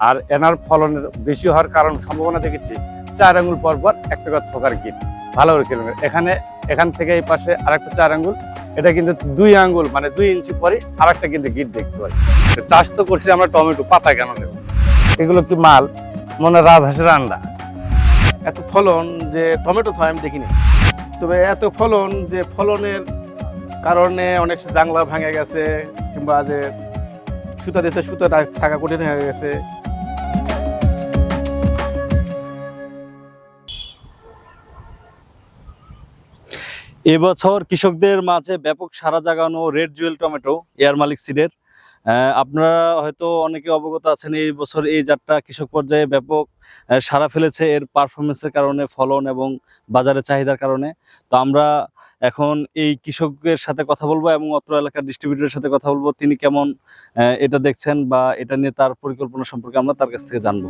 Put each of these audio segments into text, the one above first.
আর এনার ফলনের বেশি হওয়ার কারণ সম্ভাবনা দেখেছি, চার আঙ্গুল পর পর একটা করে থোকার গিট। ভালো কিলোমিটার এখানে, এখান থেকে এই পাশে আরেকটা চার আঙ্গুল, এটা কিন্তু দুই আঙ্গুল মানে দুই ইঞ্চি পরে আরেকটা কিন্তু গিট দেখতে তো চাষ তো করছি আমরা টমেটো, পাতা কেন নেব এগুলো কি মাল, মনে রাজহাঁসের আন্ডা। এত ফলন যে টমেটো তো আমি দেখিনি। তবে এত ফলন যে ফলনের কারণে অনেক জাংলা ভাঙে গেছে, কিংবা যে সুতা দিতে সুতা থাকা কঠিন হয়ে গেছে এবছর কৃষকদের মাঝে ব্যাপক সারা জাগানো রেড জুয়েল টমেটো, এয়ার মালিক সিডের। আপনারা হয়তো অনেকে অবগত আছেন, এই বছর এই জাতটা কৃষক পর্যায়ে ব্যাপক সাড়া ফেলেছে এর পারফরমেন্সের কারণে, ফলন এবং বাজারে চাহিদার কারণে। তো আমরা এখন এই কৃষকের সাথে কথা বলব এবং অত্র এলাকার ডিস্ট্রিবিউটরের সাথে কথা বলব। তিনি কেমন এটা দেখছেন বা এটা নিয়ে তার পরিকল্পনা সম্পর্কে আমরা তার কাছ থেকে জানব।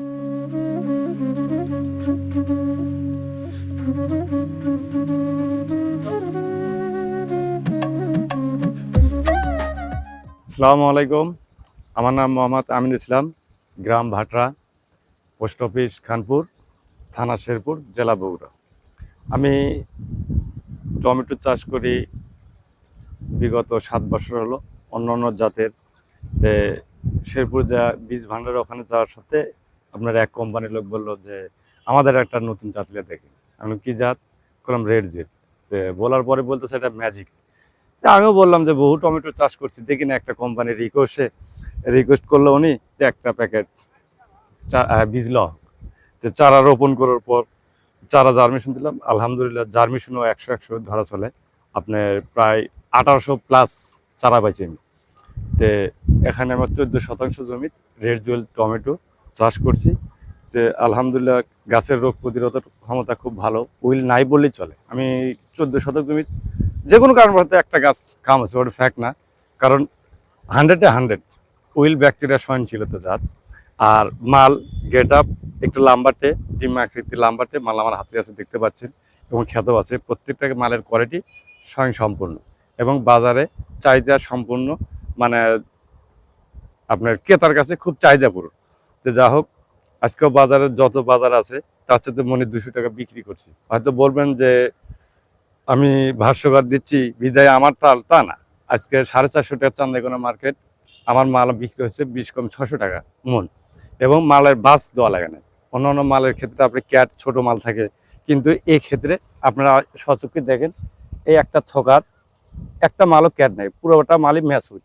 আসসালামু আলাইকুম। আমার নাম মোহাম্মদ আমিন ইসলাম, গ্রাম ভাটরা, পোস্ট অফিস খানপুর, থানা শেরপুর, জেলা বগুড়া। আমি টমেটো চাষ করি, বিগত সাত বছর হলো। অন্য অন্য জাতের শেরপুর যা বীজ ভাণ্ডার ওখানে যাওয়ার সাথে আপনার এক কোম্পানির লোক বলল যে, আমাদের একটা নতুন জাত লিয়ে দেখি আমি কি জাত? করলাম রেড জেট বলার পরে বলতেছে এটা ম্যাজিক তা আমিও বললাম যে বহু টমেটো চাষ করছি। দেখি না একটা কোম্পানির রিকোয়েস্টে রিকোয়েস্ট করল উনি একটা প্যাকেট বীজ ল যে চারা রোপণ করার পর চারা জার্মিশন দিলাম। আলহামদুলিল্লাহ জার্মিশনও একশো একশো ধরা চলে। আপনার প্রায় আঠারোশো প্লাস চারা পাইছি আমি। তে এখানে আমার চোদ্দ শতাংশ জমি রেড জুয়েল টমেটো চাষ করছি। যে আলহামদুলিল্লাহ গাছের রোগ প্রতিরোধ ক্ষমতা খুব ভালো। উইল নাই বললেই চলে। আমি চোদ্দ শতক জমি যে কোনো কারণবশত একটা গাছ কাম আছে ওটা ফ্যাক্ট না। কারণ হান্ড্রেডে হান্ড্রেড উইল ব্যাকটেরিয়া সহনশীলতা জাত। আর মাল গেট আপ একটু লাম্বাটে, ডিম আকৃতি লাম্বাটে, মাল আমার হাতে আছে, দেখতে পাচ্ছেন, এবং খ্যাত আছে। প্রত্যেকটা মালের কোয়ালিটি স্বয়ং সম্পূর্ণ এবং বাজারে চাহিদা সম্পূর্ণ মানে আপনার ক্রেতার কাছে খুব চাহিদাপূর্ণ। তো যা হোক, আজকেও বাজারে যত বাজার আছে, তার সাথে মনে দুশো টাকা বিক্রি করছি। হয়তো বলবেন যে আমি ভাষ্যকার দিচ্ছি, বিদায় আমার তাল, তা না। আজকে সাড়ে চারশো টাকা চান্দাইকোনা মার্কেট, আমার মাল বিক্রি হচ্ছে বিশ কম ছশো টাকা, মন। এবং মালের বাস দেওয়া লাগে না। অন্য অন্য মালের ক্ষেত্রে আপনি ক্যাট, ছোট মাল থাকে, কিন্তু এই ক্ষেত্রে আপনারা সচক্ষে দেখেন, এই একটা থকার, একটা মালও ক্যাট নেই, পুরোটা মালই ম্যাচুই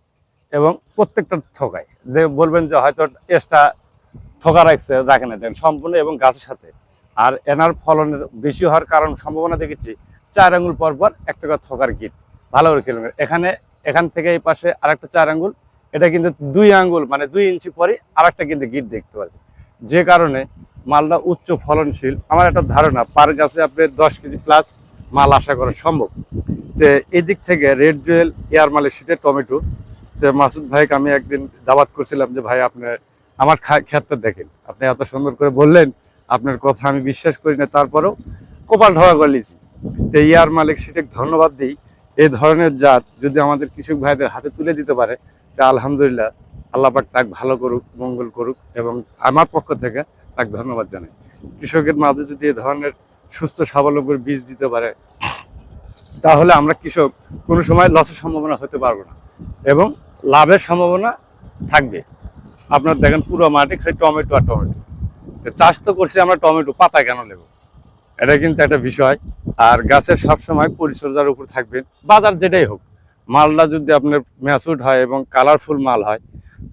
এবং প্রত্যেকটা থকায়, যে বলবেন যে হয়তো এক্সট্রা থকা রাখছে, রাখে না দেখেন সম্পূর্ণ এবং গাছের সাথে। আর এনার ফলনের বেশি হওয়ার কারণ সম্ভাবনা দেখেছি চার আঙ্গুল পর পর একটা করে থকার গিট। ভালো করে কিলোমিটার এখানে, এখান থেকে এই পাশে আরেকটা চার আঙ্গুল। এটা কিন্তু দুই আঙ্গুল মানে দুই ইঞ্চি পরে আরেকটা কিন্তু গিট দেখতে পাচ্ছি। যে কারণে মালটা উচ্চ ফলনশীল। আমার একটা ধারণা, পার গাছে আপনি দশ কেজি প্লাস মাল আশা করা সম্ভব। তো এই দিক থেকে রেড জুয়েল, এয়ার সিটে টমেটো। তো মাসুদ ভাইকে আমি একদিন দাবাত করছিলাম যে, ভাই আপনার আমার ক্ষেতটা দেখেন। আপনি এত সুন্দর করে বললেন, আপনার কথা আমি বিশ্বাস করি না। তারপরেও কপাল ঢোকা করে লিছি তো ইয়ার মালিক সেটাকে ধন্যবাদ দিই। এই ধরনের জাত যদি আমাদের কৃষক ভাইদের হাতে তুলে দিতে পারে, তা আলহামদুলিল্লাহ আল্লাহ পাক তাকে ভালো করুক, মঙ্গল করুক এবং আমার পক্ষ থেকে তাকে ধন্যবাদ জানাই। কৃষকের মাঝে যদি এই ধরনের সুস্থ স্বাবলম্বীর বীজ দিতে পারে, তাহলে আমরা কৃষক কোনো সময় লসের সম্ভাবনা হতে পারব না এবং লাভের সম্ভাবনা থাকবে। আপনার দেখেন পুরো মাঠে খালি টমেটো আর টমেটো। চাষ তো করছি আমরা টমেটো, পাতা কেন নেব? এটা কিন্তু একটা বিষয়। আর গাছের সবসময় পরিচর্যার উপর থাকবেন বাজার যেটাই হোক, মালটা যদি আপনার ম্যাচুড হয় এবং কালারফুল মাল হয়,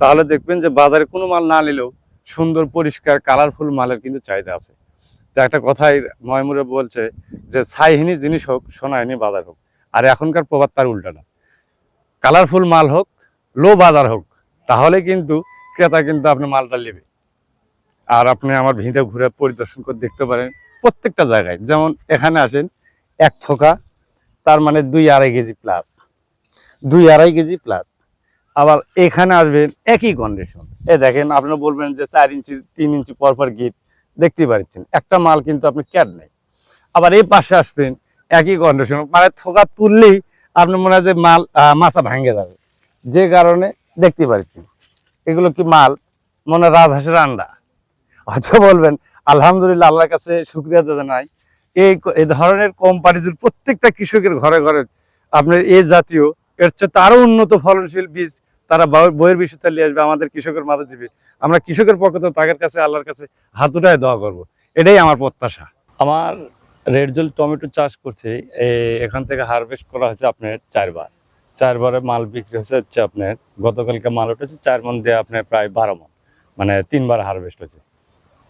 তাহলে দেখবেন যে বাজারে কোনো মাল না নিলেও সুন্দর, পরিষ্কার কালারফুল মালের কিন্তু চাহিদা আছে। তো একটা কথাই ময়মুরে বলছে যে, ছাইহীনি জিনিস হোক সোনাহীনি বাজার হোক। আর এখনকার প্রবাদ তার উল্টাটা কালারফুল মাল হোক লো বাজার হোক, তাহলে কিন্তু ক্রেতা কিন্তু আপনি মালটা নেবে। আর আপনি আমার ভিড়ে ঘুরে পরিদর্শন করে দেখতে পারেন। প্রত্যেকটা জায়গায়। যেমন এখানে আসেন, এক থোকা তার মানে দুই আড়াই কেজি প্লাস দুই আড়াই কেজি প্লাস আবার এখানে আসবেন একই কন্ডিশন এ দেখেন, আপনারা বলবেন যে চার ইঞ্চি, তিন ইঞ্চি পর পর গিট দেখতে পাচ্ছেন। একটা মাল কিন্তু আপনি ক্যাট নেই। আবার এই পাশে আসবেন, একই কন্ডিশন মানে থোকা তুললেই আপনার মনে হয় যে মাল মাছা ভাঙে যাবে। যে কারণে দেখতে পাচ্ছেন। এগুলো কি মাল? মনে রাজহাঁসের আন্ডা। হয়তো বলবেন আলহামদুলিল্লাহ, আল্লাহর কাছে শুক্রিয়া জানাই। এই এই ধরনের কোম্পানিজুর প্রত্যেকটা কৃষকের ঘরে ঘরে আপনার এই জাতীয়, এর চেয়ে তারও উন্নত ফলনশীল বীজ তারা বই- বইয়ের বিষয়টা নিয়ে আসবে, আমাদের কৃষকের মাঝে দিবে। আমরা কৃষকের পক্ষ থেকে তাদের কাছে, আল্লাহর কাছে হাত উঠায় দোয়া করব। এটাই আমার প্রত্যাশা। আমার রেড জল টমেটো চাষ করছি, এ- এখান থেকে হারভেস্ট করা হয়েছে আপনার চারবার। চারবারে মাল বিক্রি হয়েছে হচ্ছে আপনার, গতকালকে মাল উঠেছে, চার মন দিয়ে আপনার প্রায় বারো মন মানে তিনবার হারভেস্ট হয়েছে।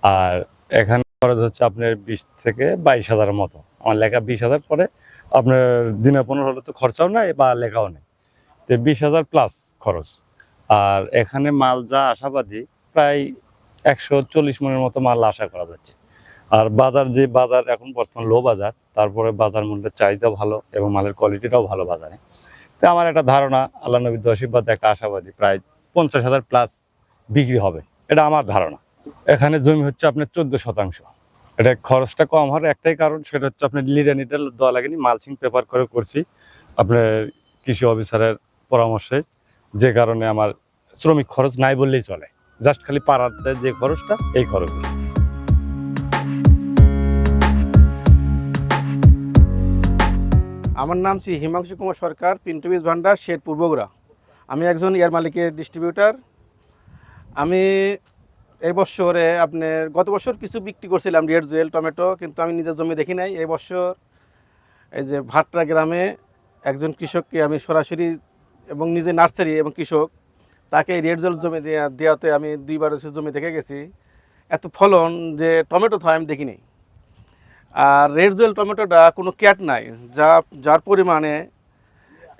আর এখানে খরচ হচ্ছে আপনার বিশ থেকে বাইশ হাজারের মতো। আমার লেখা বিশ হাজার পরে আপনার দিনে পনেরো হলে তো খরচাও নাই বা লেখাও নেই। তো বিশ হাজার প্লাস খরচ। আর এখানে মাল যা আশাবাদী, প্রায় একশো চল্লিশ মনের মতো মাল আশা করা যাচ্ছে। আর বাজার যে বাজার এখন বর্তমান লো বাজার, তারপরে বাজার মূল্যের চাহিদা ভালো এবং মালের কোয়ালিটিটাও ভালো বাজারে। তো আমার একটা ধারণা, আল্লাহ নবী দশিবাদ একটা আশাবাদী, প্রায় পঞ্চাশ হাজার প্লাস বিক্রি হবে। এটা আমার ধারণা। এখানে জমি হচ্ছে আপনার চোদ্দ শতাংশ। এটা খরচটা কম হওয়ার একটাই কারণ, সেটা হচ্ছে আপনার লিডানিটা দেওয়া লাগেনি, মালচিং পেপার করে করছি। আপনার কৃষি অফিসারের পরামর্শে, যে কারণে আমার শ্রমিক খরচ নাই বললেই চলে। জাস্ট খালি পাড়াতে যে খরচটা, এই খরচ। আমার নাম শ্রী হিমাংশু কুমার সরকার পিন্টু বীজ ভান্ডার, শেরপুর বগুড়া। আমি একজন এয়ার মালিকের ডিস্ট্রিবিউটার আমি এই বছরে আপনার, গত বছর কিছু বিক্রি করছিলাম রেড জুয়েল টমেটো, কিন্তু আমি নিজের জমি দেখি নাই। এই বছর এই যে ভাটরা গ্রামে একজন কৃষককে আমি সরাসরি এবং নিজে নার্সারি এবং কৃষক, তাকে রেড জুয়েল জমি দেওয়াতে আমি দুইবার এসে জমি দেখে গেছি। এত ফলন যে টমেটো হয় আমি দেখিনি আর রেড জুয়েল টমেটোটা কোনো ক্যাট নাই, যা যার পরিমাণে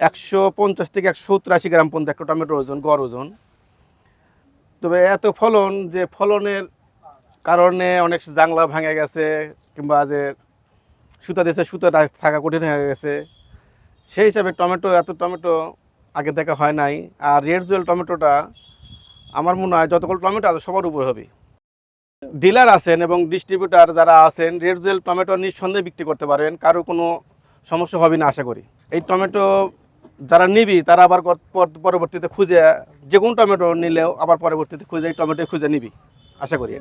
একশো পঞ্চাশ থেকে একশো সত্তর গ্রাম পর্যন্ত একটা টমেটোর ওজন, গড় ওজন। তবে এত ফলন যে ফলনের কারণে অনেক জাংলা ভাঙে গেছে কিংবা যে সুতা দিয়েছে, সুতা থাকা কঠিন হয়ে গেছে। সেই হিসাবে টমেটো, এত টমেটো আগে দেখা হয় নাই। আর রেড জুয়েল টমেটোটা আমার মনে হয় যতগুলো টমেটো আছে সবার উপর হবে। ডিলার আছেন এবং ডিস্ট্রিবিউটার যারা আছেন, রেড জুয়েল টমেটো নিঃসন্দেহে বিক্রি করতে পারবেন কারও কোনো সমস্যা হবে না, আশা করি। এই টমেটো যারা নিবি, তারা আবার পর- পরবর্তীতে খুঁজে, যে কোনো টমেটো নিলেও আবার পরবর্তীতে খুঁজে টমেটো খুঁজে নিবি। আশা করি